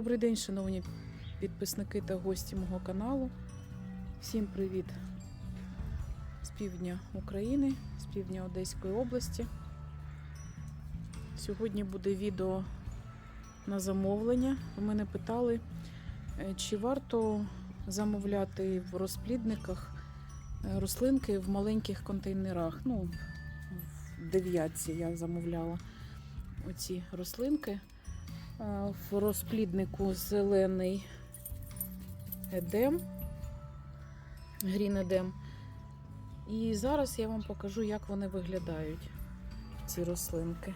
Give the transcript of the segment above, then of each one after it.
Добрий день, шановні підписники та гості мого каналу. Всім привіт з півдня України, з півдня Одеської області. Сьогодні буде відео на замовлення. У мене питали, е, чи варто замовляти в розплідниках е, рослинки в маленьких контейнерах. Ну, в дев'ятці я замовляла оці рослинки. В розпліднику зелений едем, грін едем. І зараз я вам покажу, як вони виглядають, ці рослинки.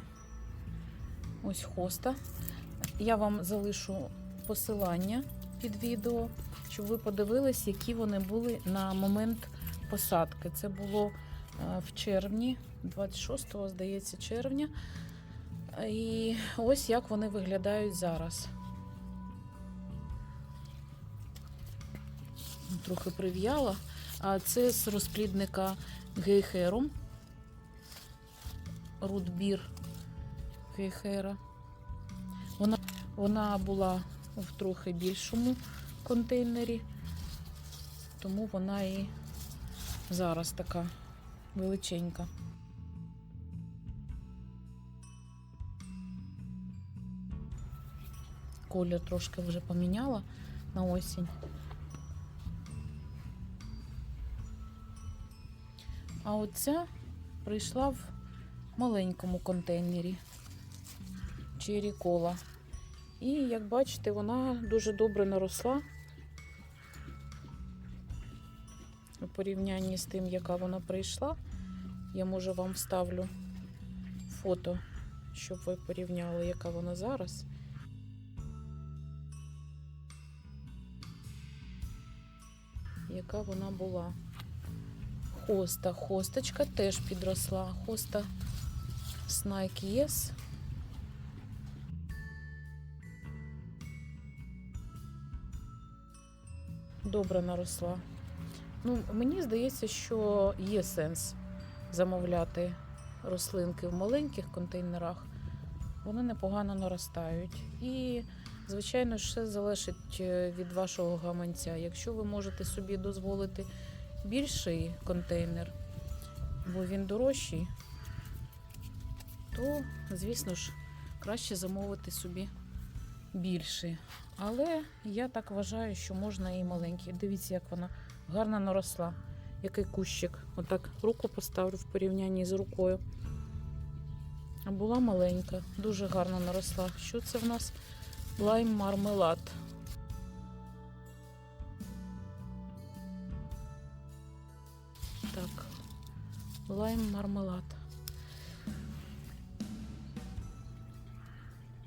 Ось хоста. Я вам залишу посилання під відео, щоб ви подивились, які вони були на момент посадки. Це було е, в червні, 26, здається, червня. І ось як вони виглядають зараз. Трохи прив'яла. А це з розплідника гейхерум. Рудбір гейхера. Вона, вона була в трохи більшому контейнері, тому вона і зараз така величенька. Колір трошки вже поміняла на осінь. А оця прийшла в маленькому контейнері Cola. І, як бачите, вона дуже добре наросла у порівнянні з тим, яка вона прийшла. Я може вам вставлю фото, щоб ви порівняли, яка вона зараз. Яка вона була. Хоста. Хосточка теж підросла. Хоста Snake Yes. Добре наросла. Ну, мені здається, що є сенс замовляти рослинки в маленьких контейнерах. Вони непогано наростають. І Звичайно, все залежить е, від вашого гаманця. Якщо ви можете собі дозволити більший контейнер, бо він дорожчий, то, звісно ж, краще замовити собі більший. Але я так вважаю, що можна і маленький. Дивіться, як вона гарно наросла. Який кущик. Отак руку поставлю в порівнянні з рукою. А була маленька, дуже гарно наросла. Що це в нас? Лайм мармелад. Так, лайм мармелад.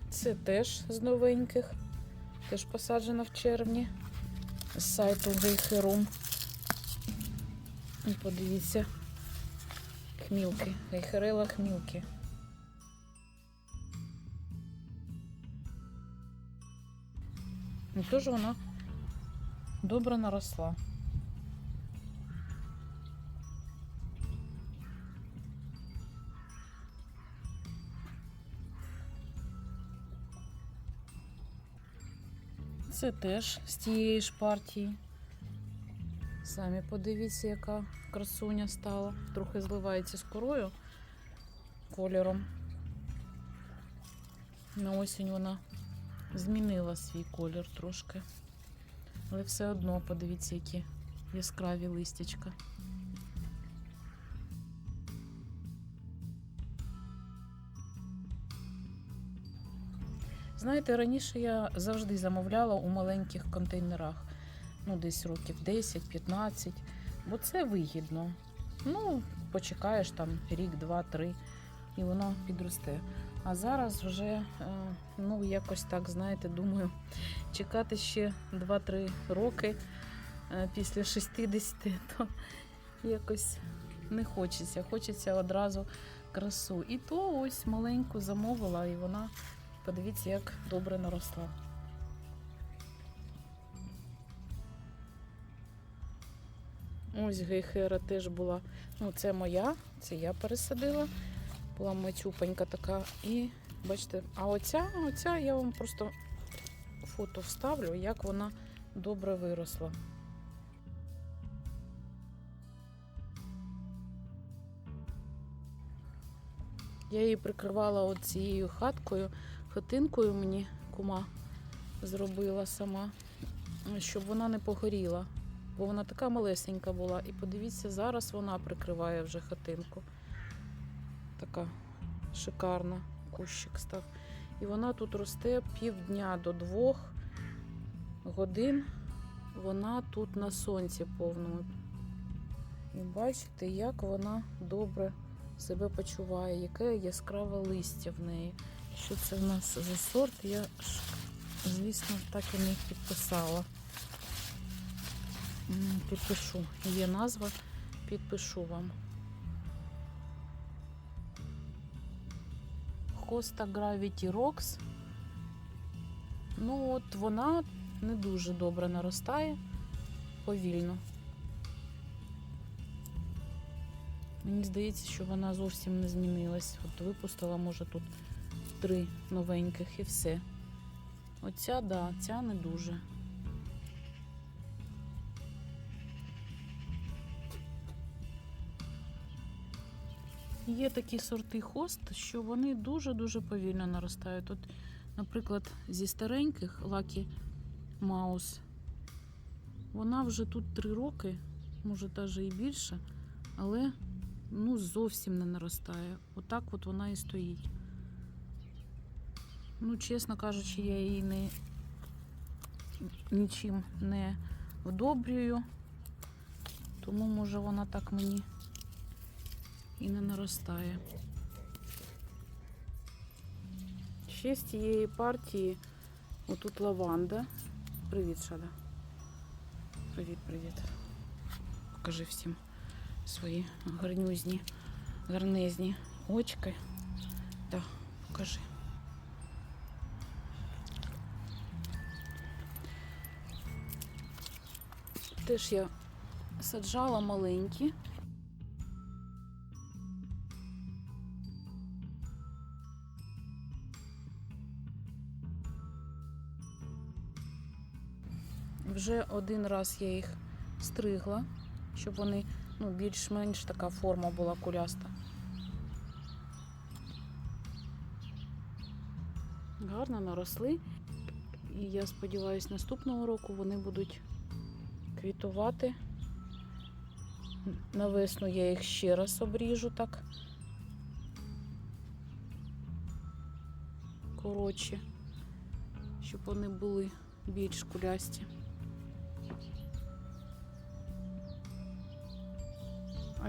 Це теж з новеньких, теж посаджена в червні з сайту Гейхерум. І подивіться, хмілки, гейхерела хмілки. Теж вона добре наросла. Це теж з тієї ж партії. Самі подивіться, яка красуня стала. Трохи зливається з корою кольором. На осінь вона змінила свій колір трошки. Але все одно подивіться, які яскраві листячка. Знаєте, раніше я завжди замовляла у маленьких контейнерах. ну, десь років 10-15, бо це вигідно. Ну, почекаєш там рік, два, три, і воно підросте. А зараз вже, е, ну, якось так, знаєте, думаю, чекати ще 2-3 роки е, після 60, то якось не хочеться. Хочеться одразу красу. І то ось маленьку замовила, і вона, подивіться, як добре наросла. Ось гейхера теж була. Ну, це моя, це я пересадила. Була мацюпенька така. І бачите, а оця, оця я вам просто фото вставлю, як вона добре виросла. Я її прикривала от цією хаткою, хатинкою мені кума зробила сама, щоб вона не погоріла. Бо вона така малесенька була. І подивіться, зараз вона прикриває вже хатинку. Така шикарна кущик став. І вона тут росте півдня до двох годин. Вона тут на сонці повному. І бачите, як вона добре себе почуває, яке яскраве листя в неї. Що це в нас за сорт? Я звісно, так і не підписала. Підпишу. Є назва, підпишу вам. Хоста Gravity Rocks. Ну, от вона не дуже добре наростає, повільно. Мені здається, що вона зовсім не змінилась. От випустила, може, тут три новеньких і все. Оця, да, ця не дуже. Є такі сорти хост, що вони дуже-дуже повільно наростають. От, наприклад, зі стареньких Lucky Mouse, вона вже тут три роки, може навіть і більше, але ну, зовсім не наростає. Отак от вона і стоїть. Ну, чесно кажучи, я її не нічим не вдобрюю, тому може вона так мені і не наростає. Ще з цієї партії отут лаванда. Привіт, Шада. Привіт, привіт. Покажи всім свої гарнюзні, гарнезні очки. Так, покажи. Теж я саджала маленькі. Вже один раз я їх стригла, щоб вони ну, більш-менш така форма була куляста. Гарно наросли. І я сподіваюся, наступного року вони будуть квітувати. На весну я їх ще раз обріжу так. Коротше, щоб вони були більш кулясті.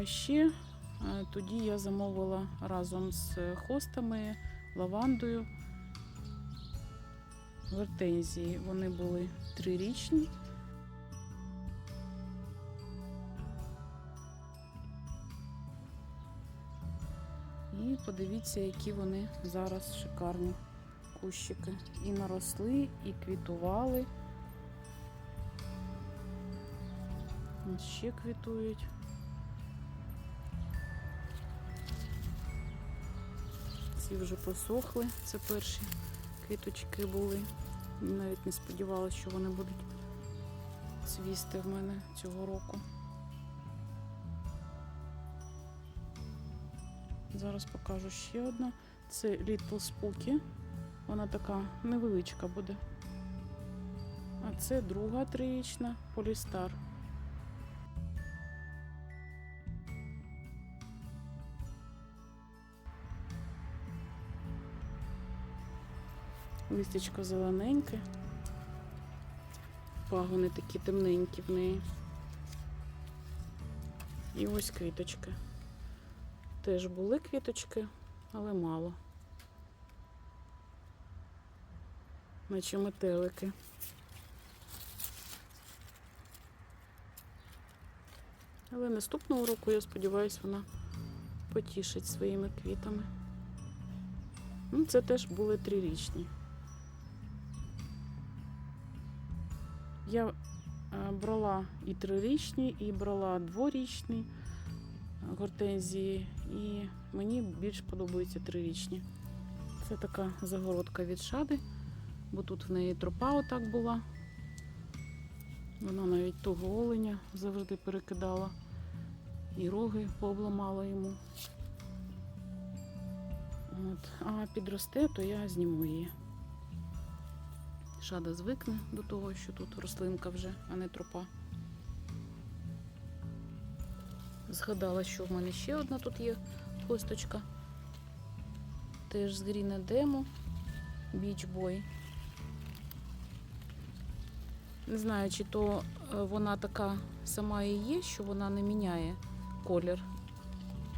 А ще е, тоді я замовила разом з хостами, лавандою, гортензії. Вони були трирічні. І подивіться, які вони зараз шикарні кущики. І наросли, і квітували. Ще квітують. Ці вже посохли. Це перші квіточки були. Навіть не сподівалася, що вони будуть цвісти в мене цього року. Зараз покажу ще одна. Це Little Spooky. Вона така невеличка буде. А це друга трирічна Полістар. Листячко зелененьке. пагони такі темненькі в неї. І ось квіточки. Теж були квіточки, але мало. Наче метелики. Але наступного року, я сподіваюся, вона потішить своїми квітами. Ну, це теж були трирічні. Я е, брала і трирічні, і брала дворічні гортензії, і мені більш подобаються трирічні. Це така загородка від шади, бо тут в неї тропа отак була. Вона навіть того оленя завжди перекидала. І роги пообламала йому. От. А підросте, то я зніму її. Шада звикне до того, що тут рослинка вже, а не тропа. Згадала, що в мене ще одна тут є хосточка. Теж з Demo Beach Boy. Не знаю, чи то е, вона така сама і є, що вона не міняє колір.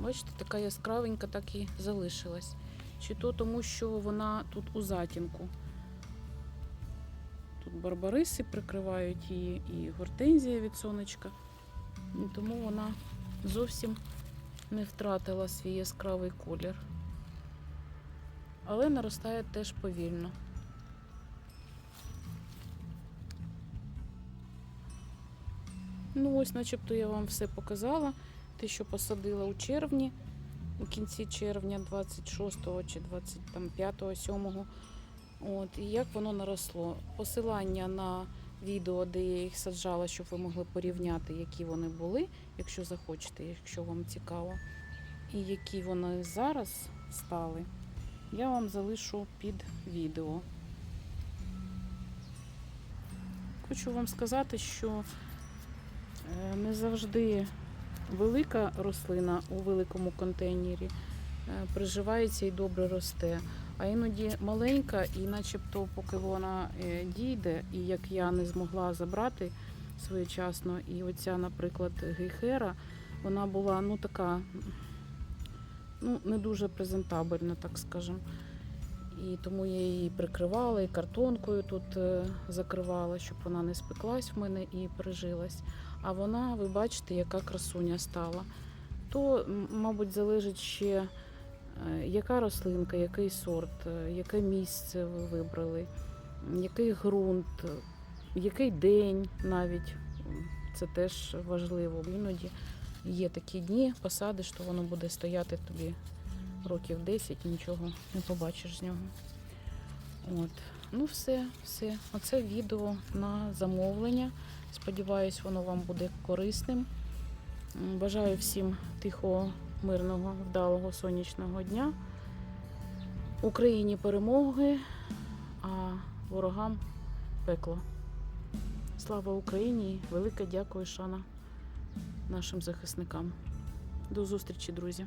Бачите, така яскравенька так і залишилась. Чи то тому, що вона тут у затінку. Тут барбариси прикривають її і гортензія від сонечка. Тому вона зовсім не втратила свій яскравий колір. Але наростає теж повільно. Ну, ось, начебто, я вам все показала. Те, що посадила у червні, у кінці червня, 26 чи 25, 7. От, і як воно наросло. Посилання на відео, де я їх саджала, щоб ви могли порівняти, які вони були, якщо захочете, якщо вам цікаво. І які вони зараз стали, я вам залишу під відео. Хочу вам сказати, що Е, Не завжди велика рослина у великому контейнері е, приживається і добре росте. А іноді маленька, і начебто, поки вона е, дійде, і як я не змогла забрати своєчасно, і оця, наприклад, гейхера, вона була ну така ну, не дуже презентабельна, так скажемо. І тому я її прикривала і картонкою тут е, закривала, щоб вона не спеклась в мене і прижилась. А вона, ви бачите, яка красуня стала. То, мабуть, залежить ще, яка рослинка, який сорт, е, яке місце ви вибрали, який ґрунт, е, який день навіть. Це теж важливо. Іноді є такі дні, посадиш, то воно буде стояти тобі років 10 і нічого не побачиш з нього. От. Ну, все, все. Оце відео на замовлення. Сподіваюсь, воно вам буде корисним. Бажаю всім тихого, мирного, вдалого сонячного дня. Україні перемоги, а ворогам пекло. Слава Україні! Велике дякую, шана нашим захисникам. До зустрічі, друзі!